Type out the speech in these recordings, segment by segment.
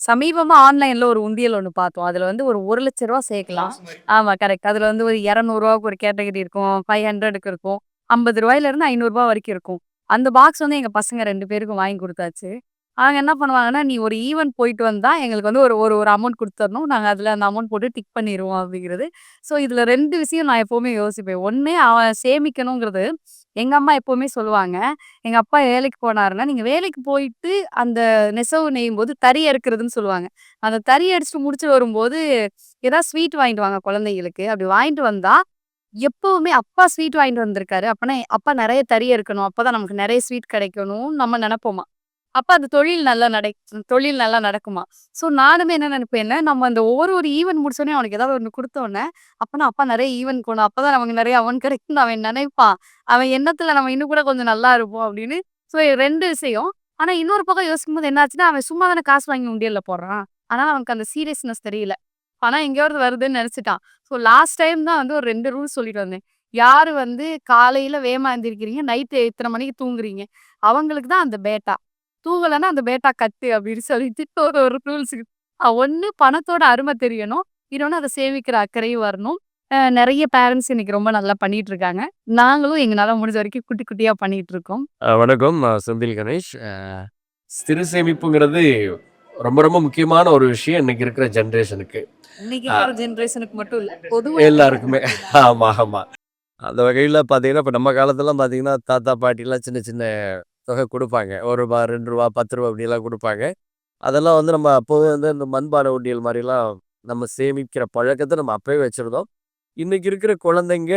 சமீபமா ஆன்லைன்ல ஒரு உண்டியல் ஒண்ணு பார்த்தோம். அதுல வந்து ஒரு ரூ. 1,00,000 சேர்க்கலாம். ஆமா கரெக்ட். அதுல வந்து ஒரு. 200க்கு ஒரு கேட்டகரி இருக்கும். 500க்கு இருக்கும். ரூ. 50 இருந்து ரூ. 500 வரைக்கும் இருக்கும். அந்த பாக்ஸ் வந்து எங்க பசங்க 2 பேருக்கும் வாங்கி குடுத்தாச்சு. அவங்க என்ன பண்ணுவாங்கன்னா, "நீ ஒரு ஈவென்ட் போயிட்டு வந்தா எங்களுக்கு வந்து ஒரு ஒரு ஒரு அமௌண்ட் குடுத்துறணும். நாங்க அதுல அந்த அமௌண்ட் போட்டு டிக் பண்ணிருவோம்." அப்படிங்கிறது. ஸோ இதுல 2 விஷயம் நான் எப்பவுமே யோசிப்பேன். ஒண்ணு அவன் சேமிக்கணுங்கிறது எங்க அம்மா எப்பவுமே சொல்லுவாங்க. எங்க அப்பா வேலைக்கு போனாருன்னா, நீங்க வேலைக்கு போயிட்டு அந்த நெசவு நெய்யும்போது தறி அறுக்கிறதுன்னு சொல்லுவாங்க. அந்த தறி அடிச்சுட்டு முடிச்சுட்டு வரும்போது, ஏதாவது ஸ்வீட் வாங்கிட்டு வாங்க குழந்தைங்களுக்கு. அப்படி வாங்கிட்டு வந்தா, எப்பவுமே அப்பா ஸ்வீட் வாங்கிட்டு வந்திருக்காரு. அப்பன்னா அப்பா நெறைய தறி அறுக்கணும். அப்பதான் நமக்கு நெறைய ஸ்வீட் கிடைக்கணும்னு நம்ம நெனைப்போமா. அப்ப அந்த தொழில் நல்லா நடை தொழில் நல்லா நடக்குமா. ஸோ நானுமே என்ன நினைப்பேன் நம்ம அந்த ஒவ்வொரு ஒரு ஈவென்ட் முடிச்சோடனே அவனுக்கு ஏதாவது ஒன்று குடுத்தோனே, அப்பன்னா அப்பா நிறைய ஈவென்ட் போணும். அப்பதான் நமக்கு நிறைய அவன் கிடைக்கும்னு அவன் நினைப்பான் அவன் எண்ணத்துல நம்ம இன்னும் கூட கொஞ்சம் நல்லா இருப்போம் அப்படின்னு. ஸோ ரெண்டு விஷயம். ஆனா இன்னொரு பக்கம் யோசிக்கும்போது என்ன ஆச்சுன்னா, அவன் சும்மா தானே காசு வாங்கி உண்டியல்ல போடுறான். ஆனால் அவனுக்கு அந்த சீரியஸ்னஸ் தெரியல. பணம் எங்கேயாவது வருதுன்னு நினச்சிட்டான் ஸோ லாஸ்ட் டைம் தான் வந்து ஒரு ரெண்டு ரூல் சொல்லிட்டு வந்தேன். யாரு வந்து காலையில வேமா எந்திரிக்கிறீங்க, நைட்டு இத்தனை மணிக்கு தூங்குறீங்க. அவங்களுக்கு தான் அந்த பேட்டா. தூங்கலன்னா அந்த பேட்டா கட்டு அப்படின்னு சொல்லிட்டு ஒரு ஒரு ரூல்ஸ். ஒண்ணு பணத்தோட அருமை தெரியணும். இன்னொன்னு அத சேமிக்கிற அக்கறையும் வரணும். நெறைய பேரண்ட்ஸ் இன்னைக்கு ரொம்ப நல்லா பண்ணிட்டு இருக்காங்க. நாங்களும் எங்கனால முடிஞ்ச வரைக்கும் குட்டி குட்டியா பண்ணிட்டு இருக்கோம். வணக்கம். செந்தில் கணேஷ். சிறு சேமிப்புங்கிறது ரொம்ப ரொம்ப முக்கியமான ஒரு விஷயம் இன்னைக்கு இருக்கிற ஜெனரேஷனுக்கு. ஜெனரேஷனுக்கு மட்டும் இல்ல. பொதுவா எல்லாருக்குமே. ஆமா, ஆமா. அந்த வகையில பார்த்தீங்கன்னா, இப்ப நம்ம காலத்துலலாம் பார்த்தீங்கன்னா, தாத்தா, பாட்டிலாம் சின்ன சின்ன தொகை கொடுப்பாங்க. ஒரு ரூபா ரெண்டு ரூபா பத்து ரூபா அப்படிலாம் கொடுப்பாங்க. அதெல்லாம் வந்து நம்ம அப்போவே வந்து இந்த மண்பானை உண்டியல் மாதிரிலாம் நம்ம சேமிக்கிற பழக்கத்தை நம்ம அப்பவே வச்சுருந்தோம். இன்றைக்கி இருக்கிற குழந்தைங்க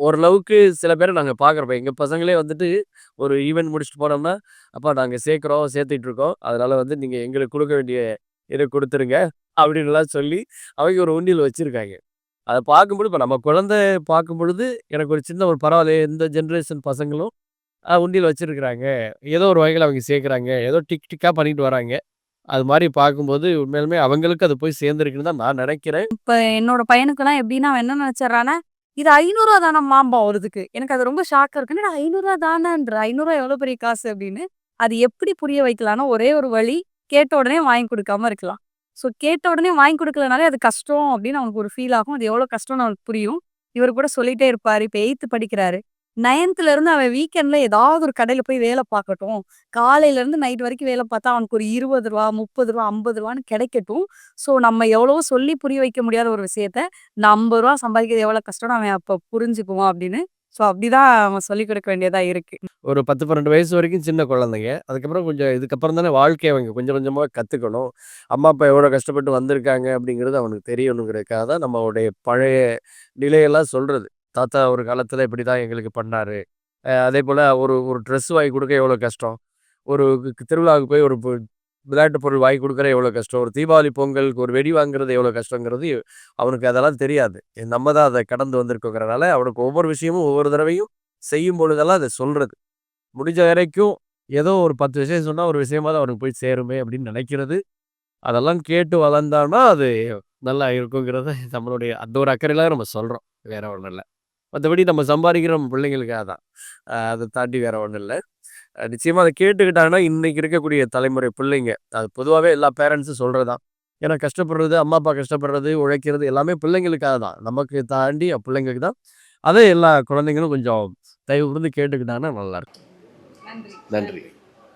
ஓரளவுக்கு சில பேரை நாங்கள் பார்க்குறப்ப எங்கள் பசங்களே வந்துட்டு ஒரு ஈவெண்ட் முடிச்சுட்டு போனோம்னா, "அப்பா நாங்கள் சேர்க்குறோம் சேர்த்துட்டு இருக்கோம். அதனால் வந்து நீங்கள் எங்களுக்கு கொடுக்க வேண்டிய இதை கொடுத்துருங்க. அப்படின்லாம் சொல்லி அவங்க ஒரு உண்டியல் வச்சுருக்காங்க. அதை பார்க்கும்பொழுது இப்போ நம்ம குழந்தை பார்க்கும்பொழுது எனக்கு ஒரு சின்ன ஒரு பரவாயில்ல இந்த ஜென்ரேஷன் பசங்களும் உண்டியல் வச்சிருக்கிறாங்க. ஏதோ ஒரு வகையில அவங்க சேர்க்குறாங்க. ஏதோ டிக் டிக்கா பண்ணிட்டு வராங்க. அது மாரி பார்க்கும்போது உண்மையாலுமே அவங்களுக்கு அது போய் சேர்ந்திருக்குன்னு தான் நான் நினைக்கிறேன் இப்ப என்னோட பையனுக்கெல்லாம் எப்படின்னா, அவன் என்ன நெனச்சர்றான்னா, இது ரூ. 500 தானம்மாம்பான் ஒரு இதுக்கு. எனக்கு அது ரொம்ப ஷாக்கா இருக்கு. என்னடா ரூ. 500 தானேன்ற. ரூ. 500 எவ்வளோ பெரிய காசு அப்படின்னு. அது எப்படி புரிய வைக்கலான்னா ஒரே ஒரு வழி கேட்ட உடனே வாங்கி கொடுக்காம இருக்கலாம். ஸோ கேட்ட உடனே வாங்கி கொடுக்கலனாலே அது கஷ்டம் அப்படின்னு அவனுக்கு ஒரு ஃபீல் ஆகும். அது எவ்வளோ கஷ்டம்னு அவனுக்கு புரியும். இவர் கூட சொல்லிட்டே இருப்பாரு. இப்ப 8த் படிக்கிறாரு. 9த்ல இருந்து அவன் வீக்கெண்ட்ல ஏதாவது ஒரு கடையில போய் வேலை பார்க்கட்டும். காலையில இருந்து நைட் வரைக்கும் வேலை பார்த்தா அவனுக்கு ஒரு இருபது ரூபா முப்பது ரூபா ஐம்பது ரூபான்னு கிடைக்கட்டும். ஸோ நம்ம எவ்வளவோ சொல்லி புரிய வைக்க முடியாத ஒரு விஷயத்த, இந்த ஐம்பது ரூபா சம்பாதிக்கிறது எவ்வளோ கஷ்டம்னு அவன் அப்ப புரிஞ்சுக்குவான் அப்படின்னு. ஸோ அப்படிதான் அவன் சொல்லிக் கொடுக்க வேண்டியதா இருக்கு. ஒரு 10, 12 வயசு வரைக்கும் சின்ன குழந்தைங்க. அதுக்கப்புறம் கொஞ்சம் இதுக்கப்புறம் தானே வாழ்க்கைய அவங்க கொஞ்சம் கொஞ்சமா கத்துக்கணும். அம்மா, அப்பா எவ்வளோ கஷ்டப்பட்டு வந்திருக்காங்க அப்படிங்கிறது அவனுக்கு தெரியணுங்கிறதுக்காக தான் நம்மளுடைய பழைய நிலையெல்லாம் சொல்றது. தாத்தா ஒரு காலத்தில் இப்படி தான் எங்களுக்கு பண்ணார் அதே போல் ஒரு ஒரு ட்ரெஸ் வாங்கி கொடுக்க எவ்வளோ கஷ்டம். ஒரு திருவிழாவுக்கு போய் ஒரு விளையாட்டு பொருள் வாங்கி கொடுக்குற எவ்வளோ கஷ்டம். ஒரு தீபாவளி, பொங்கலுக்கு ஒரு வெடி வாங்குறது எவ்வளோ கஷ்டங்கிறது அவனுக்கு அதெல்லாம் தெரியாது. நம்ம தான் அதை கடந்து வந்திருக்கோங்கிறனால அவனுக்கு ஒவ்வொரு விஷயமும் ஒவ்வொரு தடவையும் செய்யும் பொழுதெல்லாம் அதை சொல்கிறது முடிஞ்ச வரைக்கும் ஏதோ ஒரு 10 விஷயம் சொன்னால் ஒரு விஷயமாவது அவனுக்கு போய் சேருமே அப்படின்னு நினைக்கிறது அதெல்லாம் கேட்டு வளர்ந்தான்னா அது நல்லா இருக்குங்கிறத நம்மளுடைய அந்த ஒரு அக்கறையில் நம்ம சொல்கிறோம் வேற ஒன்றும் இல்லை மத்தபடி நம்ம சம்பாதிக்கிறோம் நம்ம பிள்ளைங்களுக்காக தான். அத தாண்டி வேற ஒண்ணும் இல்ல. அ நிச்சயமா அத கேட்டுக்கிட்டாங்கன்னா, இன்னைக்கு இருக்கக்கூடிய தலைமுறை பிள்ளைங்க, அது பொதுவாவே எல்லா பேரண்ட்ஸும் சொல்றது தான். ஏன்னா கஷ்டப்படுறது, அம்மா, அப்பா கஷ்டப்படுறது, உழைக்கிறது எல்லாமே பிள்ளைங்களுக்காக தான். நமக்கு தாண்டி பிள்ளைங்களுக்கு தான். அத எல்லா குழந்தைங்களும் கொஞ்சம் தயவு கூர்ந்து கேட்டுக்கிட்டாங்கன்னா நல்லாருக்கும். நன்றி.